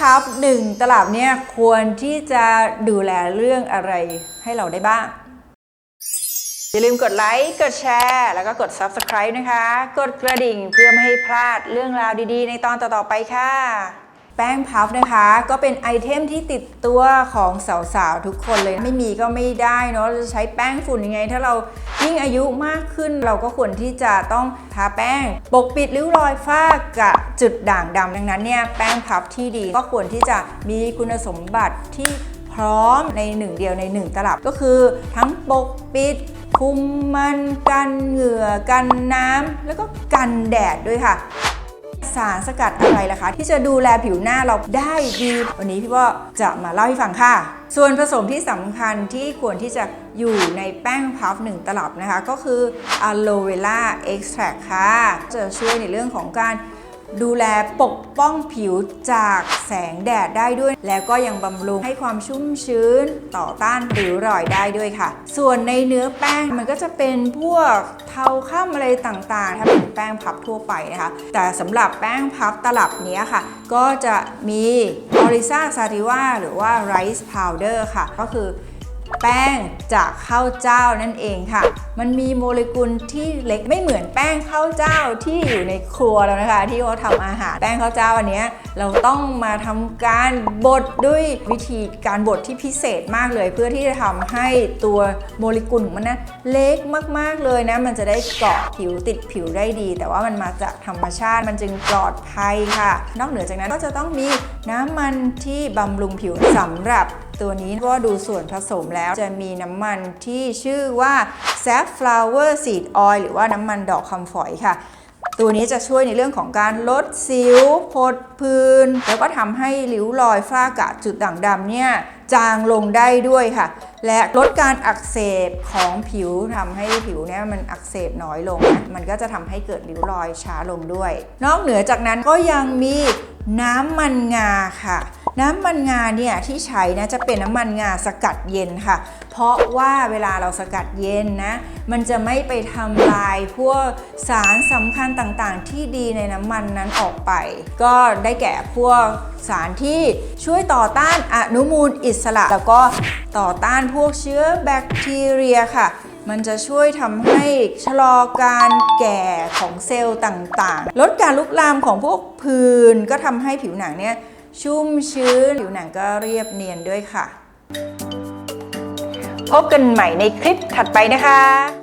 พับหนึ่งตลับเนี่ยควรที่จะดูแลเรื่องอะไรให้เราได้บ้าง อย่าลืมกดไลค์ กดแชร์ แล้วก็กด Subscribe นะคะ กดกระดิ่งเพื่อไม่ให้พลาดเรื่องราวดีๆ ในตอนต่อๆไปค่ะ แป้งพับนะคะ ก็เป็นไอเทมที่ติดตัวของสาวๆ ทุกคนเลย ไม่มีก็ไม่ได้เนาะจะใช้แป้งฝุ่นยังไง ถ้าเรายิ่งอายุมากขึ้น เราก็ควรที่จะต้องทาแป้ง ปกปิดริ้วรอยฝ้ากระจุดด่างดำดังนั้นเนี่ยแป้งพับที่ดีก็ควรที่จะมีคุณสมบัติที่พร้อมในหนึ่งเดียวในหนึ่งตลับก็คือทั้งปกปิดคุมมันกันเหงื่อกันน้ำแล้วก็กันแดดด้วยค่ะ สารสกัดอะไรล่ะคะ ที่จะดูแลผิวหน้าเราได้ดี วันนี้พี่ว่าจะมาเล่าให้ฟังค่ะ ส่วนผสมที่สำคัญที่ควรที่จะอยู่ในแป้งพัฟหนึ่งตลับนะคะ ก็คืออะโลเวล่าเอ็กซ์แทรค่ะ จะช่วยในเรื่องของการ ดูแลปกป้องผิวจากแสงแดดได้ด้วย แล้วก็ยังบำรุงให้ความชุ่มชื้นต่อต้านริ้วรอยได้ด้วยค่ะ ส่วนในเนื้อแป้งมันก็จะเป็นพวกเทาข้ามอะไรต่างๆถ้าเป็นแป้งพับทั่วไปนะคะ แต่สำหรับแป้งพับตลับนี้ค่ะ ก็จะมีออริซาซาติว่าหรือว่าไรซ์พาวเดอร์ค่ะ ก็คือ แป้งจากข้าวเจ้านั่นเองค่ะ มันมีโมเลกุลที่เล็กไม่เหมือนแป้งข้าวเจ้าที่อยู่ในครัวแล้วนะคะ ที่เขาทำอาหารแป้งข้าวเจ้าอันนี้เราต้องมาทำการบดด้วยวิธีการบดที่พิเศษมากเลย เพื่อที่จะทำให้ตัวโมเลกุลของมันนะเล็กมากๆเลยนะมันจะได้เกาะผิวติดผิวได้ดี แต่ว่ามันมาจากธรรมชาติมันจึงปลอดภัยค่ะ นอกเหนือจากนั้นก็จะต้องมีน้ำมันที่บำรุงผิวสำหรับ ตัวนี้ก็ดูส่วนผสมแล้วจะมีน้ำมันที่ชื่อว่า safflower seed oil หรือว่าน้ำมันดอกคำฝอยค่ะ ตัวนี้จะช่วยในเรื่องของการลดสิวผดพื้น แล้วก็ทำให้ริ้วรอยฝ้ากระจุดด่างดำเนี่ยจางลงได้ด้วยค่ะ และลดการอักเสบของผิวทำให้ผิวเนี่ยมันอักเสบน้อยลง มันก็จะทำให้เกิดริ้วรอยช้าลงด้วย นอกเหนือจากนั้นก็ยังมีน้ำมันงาค่ะ น้ำมันงาเนี่ยที่ใช้นะจะเป็นน้ำมันงาสกัดเย็นค่ะ เพราะว่าเวลาเราสกัดเย็นนะ มันจะไม่ไปทำลายพวกสารสำคัญต่างๆ ที่ดีในน้ำมันนั้นออกไป ก็ได้แก่พวกสารที่ช่วยต่อต้านอนุมูลอิสระ แล้วก็ต่อต้านพวกเชื้อแบคทีเรียค่ะมันจะช่วยทำให้ชะลอการแก่ของเซลล์ต่างๆ ลดการลุกลามของพวกผื่นก็ทำให้ผิวหนังเนี่ย ชุ่มชื้น ผิวหนังก็เรียบเนียนด้วยค่ะ พบกันใหม่ในคลิปถัดไปนะคะ